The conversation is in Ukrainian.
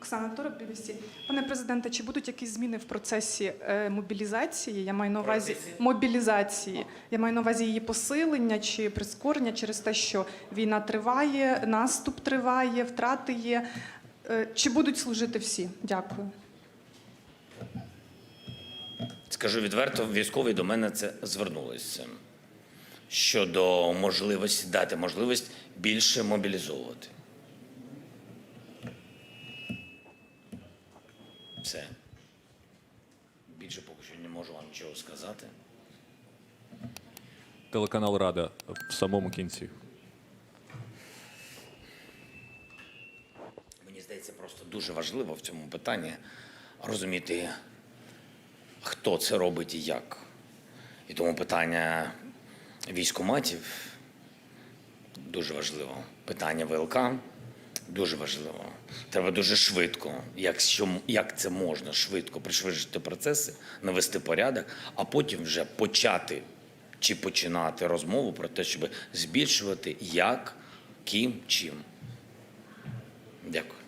Оксана Тороп, BBC. Пане президенте, чи будуть якісь зміни в процесі е, мобілізації? Я маю на увазі мобілізації. Я маю на увазі її посилення чи прискорення через те, що війна триває, наступ триває, втрати є. Е, Чи будуть служити всі? Дякую. Скажу відверто, військові до мене це звернулися щодо можливості дати можливість більше мобілізовувати. Все. Більше поки що не можу вам нічого сказати. Телеканал Рада в самому кінці. Мені здається, просто дуже важливо в цьому питанні розуміти, хто це робить і як. І тому питання військоматів дуже важливо. Питання ВЛК дуже важливо. Треба дуже швидко, якщо як це можна швидко пришвидшити процеси, навести порядок, а потім вже почати чи починати розмову про те, щоб збільшувати як, ким, чим. Дякую.